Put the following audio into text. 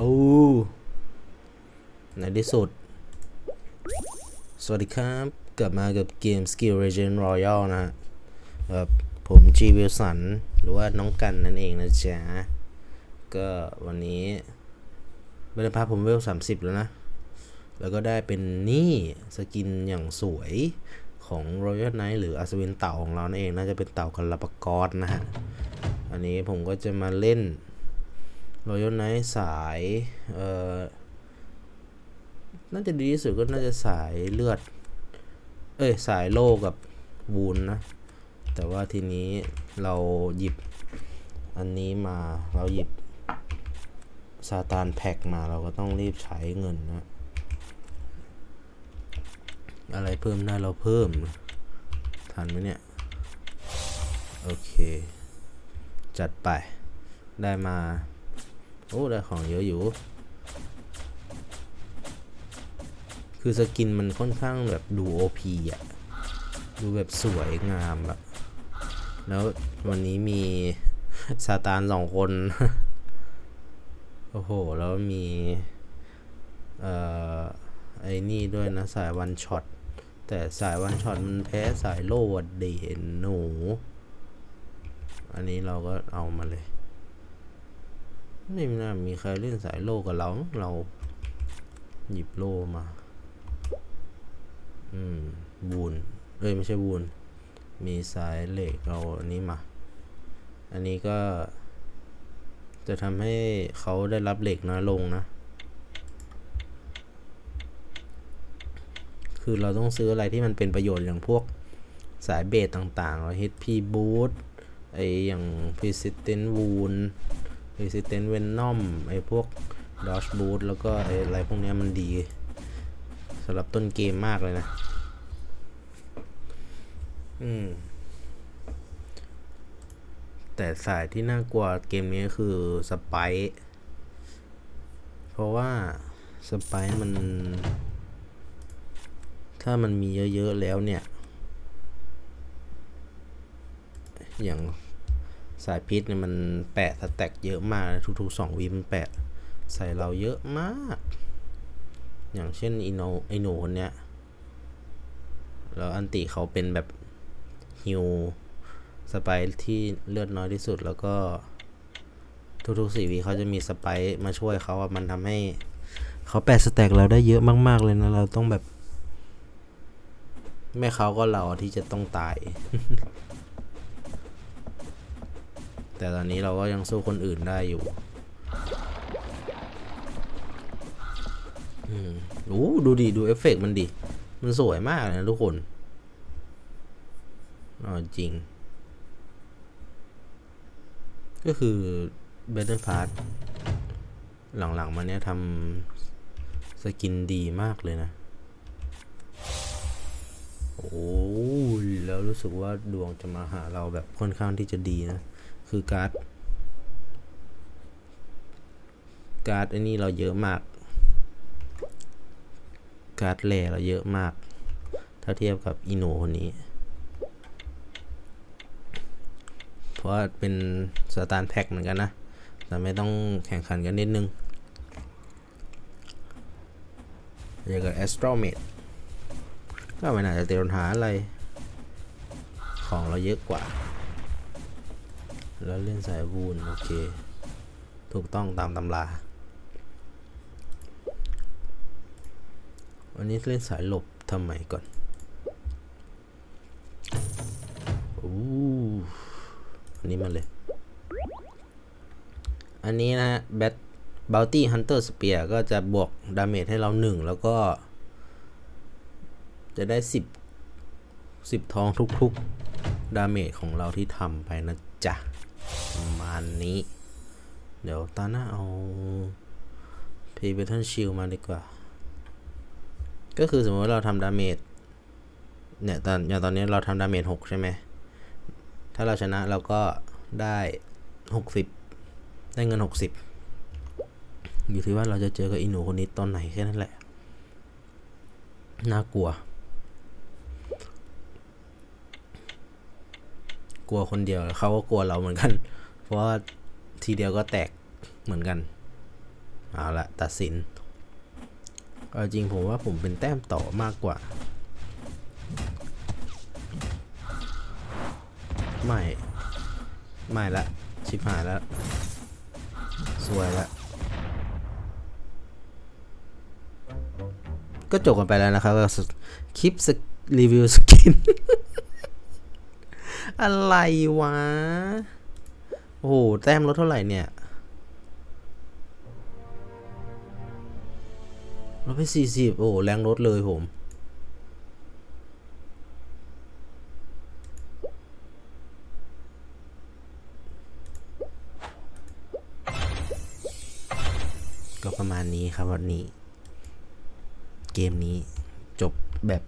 อ้ในที่สุด สวัสดีครับ กลับมากับเกม Skill Legend Royal นะฮะแบบผมจีวิลสัน หรือว่าน้องกันนั่นเองนะจ๊ะ ก็วันนี้เบลพาผมเวล 30 แล้วนะ แล้วก็ได้เป็นนี่สกินอย่างสวยของ Royal Knight หรืออัศวินเต่าของเรานั่นเอง น่าจะเป็นเต่ากัลปากรนะฮะ อันนี้ผมก็จะมาเล่น Royal Knight สายเอ่อน่าจะดีที่สุดก็น่าจะสายเลือด เอ้ย สายโลกับวูนนะ แต่ว่าทีนี้เราหยิบอันนี้มาเราหยิบซาตานแพ็กมาเราก็ต้องรีบใช้เงินนะ อะไรเพิ่มได้เราเพิ่ม ทันไหมเนี่ย โอเค จัดไปได้มา โอ้ได้ของเยอะอยู่ คือสกินมันค่อนข้างแบบดู OP อะ ดูแบบสวยงามอะแล้ววันนี้มีซาตานสองคน โอ้โห แล้วมี เอ่อ ไอ้นี่ด้วยนะ สายวันช็อต แต่สายวันช็อตมันแพ้สายโลดเดนหนู อันนี้เราก็เอามาเลย ไม่น่ามีใครเล่นสายโลกับเราเราหยิบโลมา อืมบูนเอ้ยไม่ใช่บูนมีสายเหล็กเอาอันนี้มา อันนี้ก็ จะทำให้เขาได้รับเหล็กน้อยลงนะ คือเราต้องซื้ออะไรที่มันเป็นประโยชน์อย่างพวกสายเบสต่างๆ HP Boost ไออย่าง Persistent Wound Persistent Venom ไอพวก Dodge Boost แล้วก็ไออะไรพวกเนี้ยมันดีสำหรับต้นเกมมากเลยนะ อืม แต่สายที่น่ากลัวเกมนี้คือสไปร์เพราะว่าสไปร์มัน ถ้ามันมีเยอะ ๆ แล้วเนี่ย อย่าง สายพิษเนี่ยมันแปะสแต็กเยอะมากทุกๆสองวิมันแปะใส่เราเยอะมาก อย่างเช่นอีโนไอหนูคนเนี้ยแล้วอันติเขาเป็นแบบฮิวสไปที่เลือดน้อยที่สุดแล้วก็ทุกๆสี่วีเขาจะมีสไปมาช่วยเขาอะมันทำให้เขาแปดสแต็กเราได้เยอะมาก ๆ เลยนะ เราต้องแบบ แม่เขาก็เราที่จะต้องตาย แต่ตอนนี้เราก็ยังสู้คนอื่นได้อยู่อืมโอ้ดูดิ ดูเอฟเฟกต์มันดิ มันสวยมากเลยนะทุกคนอ๋อจริง ก็คือ Better Part หลังๆ มาเนี้ยทำสกินดีมากเลยนะ โอ้แล้วรู้สึกว่าดวงจะมาหาเราแบบค่อนข้างที่จะดีนะ คือการ์ดการ์ดอ้นี่เราเยอะมาก การ์ดแร่เราเยอะมาก ถ้าเทียบกับอีโนคนนี้ เพราะเป็นสตาร์แพ็กเหมือนกันนะ แต่ไม่ต้องแข่งขันกันนิดนึงเจอกับ a s t r o m a d ก็ไม่น่าจะเตียนหาอะไร ของเราเยอะกว่า แล้วเล่นสายวูนโอเค ถูกต้องตามตำราวันนี้เล่นสายหลบทำไมก่อนอู้อันนี้มาเลย อันนี้นะฮะแบทบ o ลตี้ฮันเตอร์สเปียก็จะบวกดาเมจให้เราหนึ่งแล้วก็ จะได้สิบสิบทองทุกๆ ดาเมจของเราที่ทำไปนะจ๊ะ ประมาณนี้ เดี๋ยวตาหน้าเอาพย์เบทเทิลชิลมาดีกว่า ก็คือสมมติเราทำดาเมจเนี่ยตอนอย่างตอนนี้เราทำดาเมจหกใช่ไหม ถ้าเราชนะเราก็ได้หกสิบได้เงินหกสิบอยู่ที่ว่าเราจะเจอกับอีหนูคนนี้ตอนไหนแค่นั้นแหละ น่ากลัว กลัวคนเดียวเขาก็กลัวเราเหมือนกัน เพราะว่าทีเดียวก็แตกเหมือนกันเอาละตัดสินเอาจริงผมว่าผมเป็นแต้มต่อมากกว่า ไม่ ไม่ละ ชิบหายแล้วสวยละก็จบกันไปแล้วนะครับคลิปรีวิวสกิน อะไรวะ โอ้โห แต้มลดเท่าไหร่เนี่ยลดไปสี่สิบโอ้โหแรงลดเลยผม ก็ประมาณนี้ครับวันนี้ เกมนี้จบแบบ